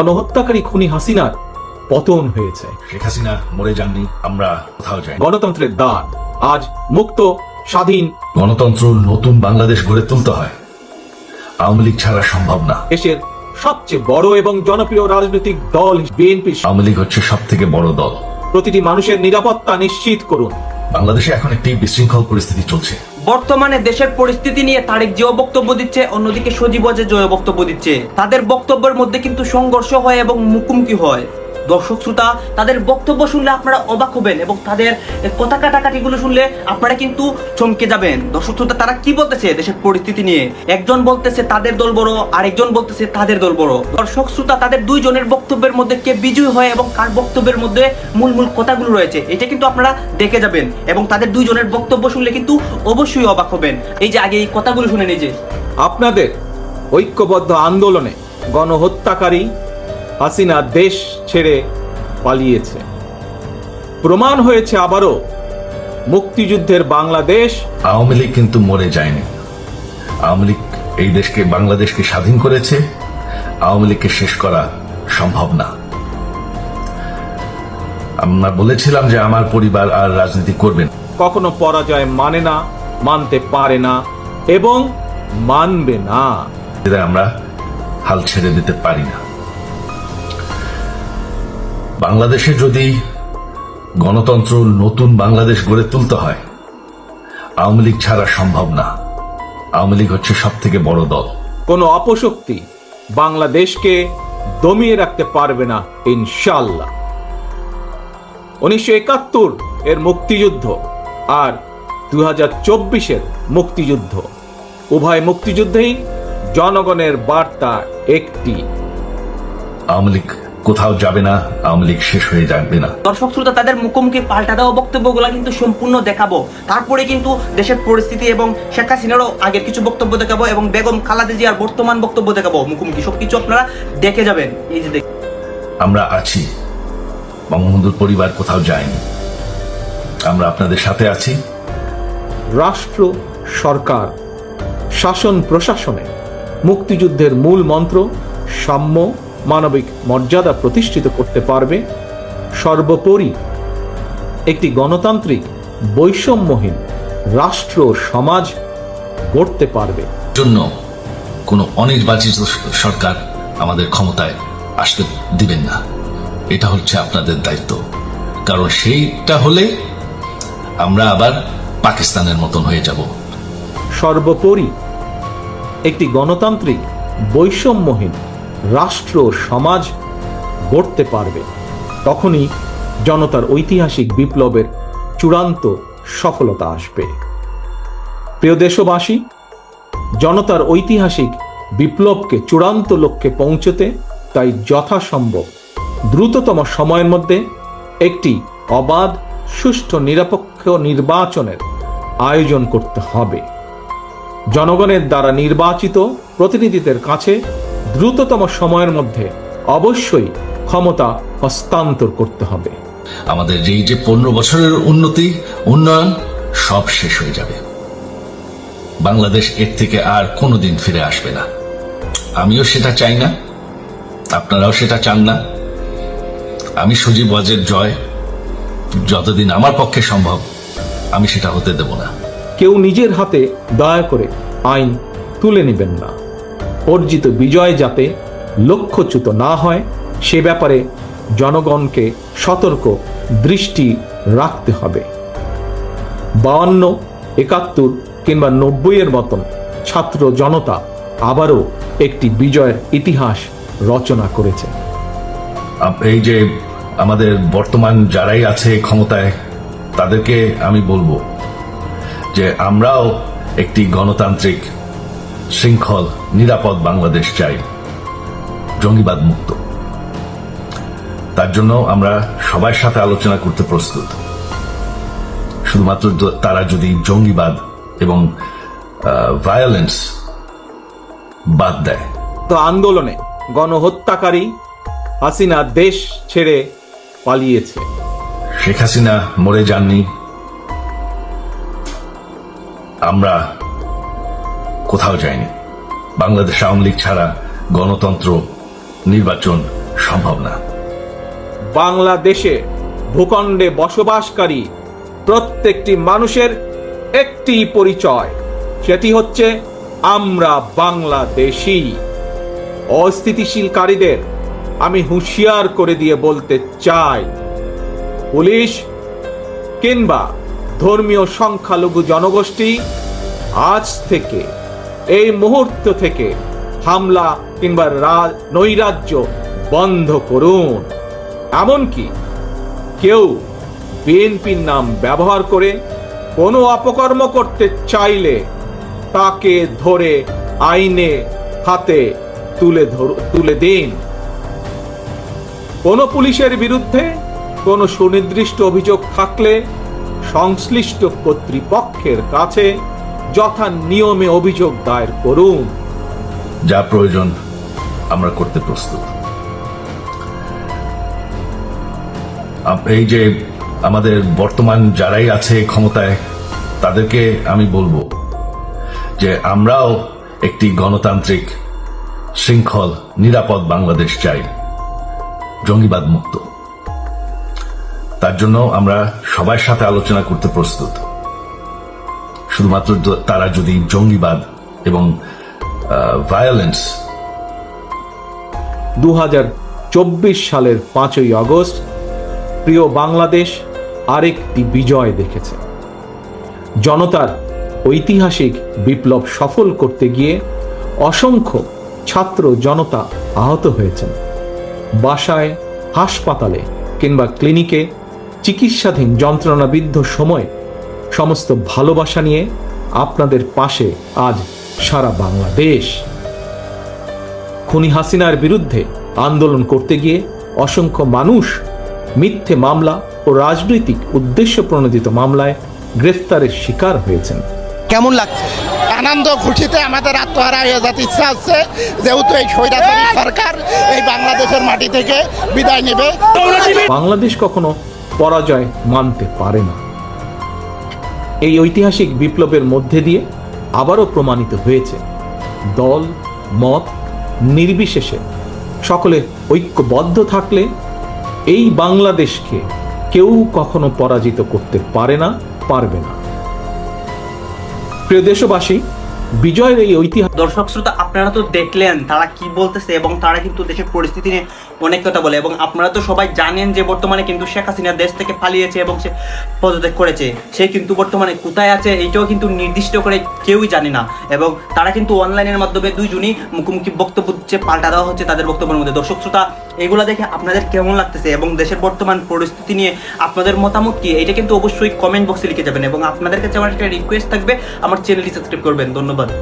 গণহত্যাকারী খুনি হাসিনার পতন হয়েছে। শেখ হাসিনা মরে যাননি আমরা কোথাও যাই গণতন্ত্রের দ্বার আজ মুক্ত স্বাধীন। গণতন্ত্র নতুন বাংলাদেশ গড়ে তুলতে হয়। আওয়ামী লীগ ছাড়া সম্ভব না। দেশের সবচেয়ে বড় এবং জনপ্রিয় রাজনৈতিক দল বিএনপি। আওয়ামী লীগ হচ্ছে সব থেকে বড় দল। প্রতিটি মানুষের নিরাপত্তা নিশ্চিত করুন। বাংলাদেশে এখন একটি বিশৃঙ্খল পরিস্থিতি চলছে। বর্তমানে দেশের পরিস্থিতি নিয়ে তারেক জিও বক্তব্য দিচ্ছে, অন্যদিকে সজীব অজয় জয় বক্তব্য দিচ্ছে। তাদের বক্তব্যের মধ্যে কিন্তু সংঘর্ষ হয় এবং মুখোমুখি হয়। দর্শক শ্রোতা, তাদের বক্তব্য শুনলে আপনারা অবাক হবেন এবং তাদের কথা কাটাকাটিগুলো শুনলে আপনারা কিন্তু চমকে যাবেন। দর্শক শ্রোতা, তারা কি বলতেছে দেশের পরিস্থিতি নিয়ে? একজন বলতেছে, তাদের দল বড়। আরেকজন বলতেছে, তাদের দল বড়। দর্শক শ্রোতা, তাদের দুইজনের বক্তব্যের মধ্যে কে বিজয়ী হয় এবং কার বক্তব্যের মধ্যে মূল মূল কথাগুলো রয়েছে, এটা কিন্তু আপনারা দেখে যাবেন এবং তাদের দুইজনের বক্তব্য শুনলে কিন্তু অবশ্যই অবাক হবেন। এই যে আগে এই কথাগুলো শুনে নিজে আপনাদের ঐক্যবদ্ধ আন্দোলনে গণহত্যাকারী হাসিনা দেশ ছেড়ে পালিয়েছে। প্রমাণ হয়েছে আবারও মুক্তিযুদ্ধের বাংলাদেশ। আওয়ামী লীগ কিন্তু মরে যায়নি। আওয়ামী লীগ এই দেশকে বাংলাদেশকে স্বাধীন করেছে। আওয়ামী লীগকে শেষ করা সম্ভব না। আমরা বলেছিলাম যে আমার পরিবার আর রাজনীতি করবেন কখনো পরাজয় মানে না মানতে পারে না এবং মানবে না। এদের আমরা হাল ছেড়ে দিতে পারি না। বাংলাদেশে যদি গণতন্ত্র নতুন বাংলাদেশ গড়ে তুলতে হয় আওয়ামী লীগ ছাড়া সম্ভব না। আওয়ামী লীগ হচ্ছে সব থেকে বড় দল। কোনো অপশক্তি বাংলাদেশকে দমিয়ে রাখতে পারবে না ইনশাল্লাহ উনিশশো একাত্তর এর মুক্তিযুদ্ধ আর দু হাজার চব্বিশের মুক্তিযুদ্ধ। উভয় মুক্তিযুদ্ধেই জনগণের বার্তা একটি। আওয়ামী লীগ কোথাও যাবে না আওয়ামী লীগ শেষ হয়ে যাবে না। দর্শক শ্রোতা তাদের মুখোমুখি পাল্টা দেওয়া বক্তব্যগুলো কিন্তু সম্পূর্ণ দেখাবো। তারপরে কিন্তু দেশের পরিস্থিতি এবং শেখ হাসিনারও আগের কিছু বক্তব্য দেখাবো এবং বেগম খালাদা জিয়ার বর্তমান বক্তব্য দেখাবো। মুখোমুখি সবকিছু আপনারা দেখে যাবেন। এই যে আমরা আছি। বঙ্গবন্ধুর পরিবার কোথাও যায়নি। আমরা আপনাদের সাথে আছি। রাষ্ট্র সরকার শাসন প্রশাসনে মুক্তিযুদ্ধের মূল মন্ত্র সাম্য মানবিক মর্যাদা প্রতিষ্ঠিত করতে পারবে। সর্বোপরি একটি গণতান্ত্রিক বৈষম্যহীন রাষ্ট্র সমাজ গড়তে পারবে। জন্য কোনো অনির্বাচিত সরকার আমাদের ক্ষমতায় আসতে দিবেন না। এটা হচ্ছে আপনাদের দায়িত্ব। কারণ সেইটা হলে আমরা আবার পাকিস্তানের মতন হয়ে যাব। সর্বোপরি একটি গণতান্ত্রিক বৈষম্যহীন রাষ্ট্র সমাজ গড়তে পারবে। তখনই জনতার ঐতিহাসিক বিপ্লবের চূড়ান্ত সফলতা আসবে। প্রিয় দেশবাসী, জনতার ঐতিহাসিক বিপ্লবকে চূড়ান্ত লক্ষ্যে পৌঁছতে তাই যথাসম্ভব দ্রুততম সময়ের মধ্যে একটি অবাধ, সুষ্ঠু, নিরপেক্ষ নির্বাচনের আয়োজন করতে হবে। জনগণের দ্বারা নির্বাচিত প্রতিনিধিদের কাছে দ্রুততম সময়ের মধ্যে অবশ্যই ক্ষমতা হস্তান্তর করতে হবে। আমাদের যেই যে পনেরো বছরের উন্নতি উন্নয়ন সব শেষ হয়ে যাবে। বাংলাদেশ এর থেকে আর কোনোদিন ফিরে আসবে না। আমিও সেটা চাই না আপনারাও সেটা চান না। আমি সজীব ওয়াজের জয় যতদিন আমার পক্ষে সম্ভব আমি সেটা হতে দেব না। কেউ নিজের হাতে দয়া করে আইন তুলে নেবেন না। অর্জিত বিজয় যাতে লক্ষ্যচ্যুত না হয়, সে ব্যাপারে জনগণকে সতর্ক দৃষ্টি রাখতে হবে। বাউন্ন, একাত্তর কিংবা নব্বইয়ের মতন ছাত্র জনতা আবারও একটি বিজয়ের ইতিহাস রচনা করেছে। এই যে আমাদের বর্তমান যারাই আছে ক্ষমতায়, তাদেরকে আমি বলব যে আমরাও একটি গণতান্ত্রিক শৃঙ্খল নিরাপদ বাংলাদেশ চাই। জঙ্গিবাদ মুক্ত। তার জন্য আমরা সবার সাথে আলোচনা করতে প্রস্তুত। শুধুমাত্র তারা যদি জঙ্গিবাদ এবং ভায়োলেন্স বাদ দেয়। তো আন্দোলনে গণহত্যাকারী হাসিনা দেশ ছেড়ে পালিয়েছে। শেখ হাসিনা মরে যাননি। আমরা কোথাও যায়নি। বাংলাদেশ আওয়ামী লীগ ছাড়া গণতন্ত্র, নির্বাচন সম্ভব না। বাংলাদেশে ভূখণ্ডে বসবাসকারী প্রত্যেকটি মানুষের একটি পরিচয়, সেটি হচ্ছে আমরা বাংলাদেশি। অস্থিতিশীলকারীদের আমি হুঁশিয়ার করে দিয়ে বলতে চাই, পুলিশ কিংবা ধর্মীয় সংখ্যালঘু জনগোষ্ঠী আজ থেকে এই মুহূর্ত থেকে হামলা কিংবা নৈরাজ্য বন্ধ করুন। এমনকি কেউ বিএনপির নাম ব্যবহার করে কোনো অপকর্ম করতে চাইলে তাকে ধরে আইনে হাতে তুলে ধর, তুলে দিন। কোনো পুলিশের বিরুদ্ধে কোনো সুনির্দিষ্ট অভিযোগ থাকলে সংশ্লিষ্ট কর্তৃপক্ষের কাছে যথা নিয়মে অভিযোগ দায়ের করুন। যা প্রয়োজন, আমরা করতে প্রস্তুত। এই যে আমাদের বর্তমান যারাই আছে ক্ষমতায়, তাদেরকে আমি বলব যে আমরাও একটি গণতান্ত্রিক শৃঙ্খল, নিরাপদ বাংলাদেশ চাই জঙ্গিবাদ মুক্ত তার জন্য আমরা সবার সাথে আলোচনা করতে প্রস্তুত। শুধুমাত্র তারা যদি জঙ্গিবাদ এবং ভায়োলেন্স দু সালের পাঁচই আগস্ট প্রিয় বাংলাদেশ আরেকটি বিজয় দেখেছে। জনতার ঐতিহাসিক বিপ্লব সফল করতে গিয়ে অসংখ্য ছাত্র জনতা আহত হয়েছেন। বাসায়, হাসপাতালে কিংবা ক্লিনিকে চিকিৎসাধীন যন্ত্রণাবিদ্ধ সময় সমস্ত ভালোবাসা নিয়ে আপনাদের পাশে আজ সারা বাংলাদেশ। খুনি হাসিনার বিরুদ্ধে আন্দোলন করতে গিয়ে অসংখ্য মানুষ মিথ্যে মামলা ও রাজনৈতিক উদ্দেশ্য প্রণোদিত মামলায় গ্রেফতারের শিকার হয়েছেন। কেমন লাগছে? আনন্দ খুশিতে আমাদের আত্মহারা হয়ে যেতে ইচ্ছা আছে যেহেতু এই স্বৈরাচারী সরকার এই বাংলাদেশের মাটি থেকে বিদায় নেবে। বাংলাদেশ কখনো পরাজয় মানতে পারে না। এই ঐতিহাসিক বিপ্লবের মধ্যে দিয়ে আবারও প্রমাণিত হয়েছে, দল, মত নির্বিশেষে সকলে ঐক্যবদ্ধ থাকলে এই বাংলাদেশকে কেউ কখনো পরাজিত করতে পারে না, পারবে না। প্রিয় দেশবাসী বিজয়ের এই ঐতিহাসিক দর্শক শ্রোতা, আপনারা তো দেখলেন তারা কি বলতেছে এবং তারা কিন্তু দেশের পরিস্থিতি নিয়ে অনেক কথা বলে এবং আপনারা তো সবাই জানেন যে বর্তমানে কিন্তু শেখ হাসিনা দেশ থেকে পালিয়েছে এবং সে পদত্যাগ করেছে। সে কিন্তু বর্তমানে কোথায় আছে এইটাও কিন্তু নির্দিষ্ট করে কেউই জানে না এবং তারা কিন্তু অনলাইনের মাধ্যমে দুইজনই মুখোমুখি বক্তব্য দিচ্ছে, পাল্টা দেওয়া হচ্ছে তাদের বক্তব্যের মধ্যে। দর্শক শ্রোতা, এগুলো দেখে আপনাদের কেমন লাগতেছে এবং দেশের বর্তমান পরিস্থিতি নিয়ে আপনাদের মতামত কি? এটা কিন্তু অবশ্যই কমেন্ট বক্সে লিখে যাবেন এবং আপনাদের কাছে আমার একটা রিকোয়েস্ট থাকবে, আমার চ্যানেলটি সাবস্ক্রাইব করবেন। ধন্যবাদ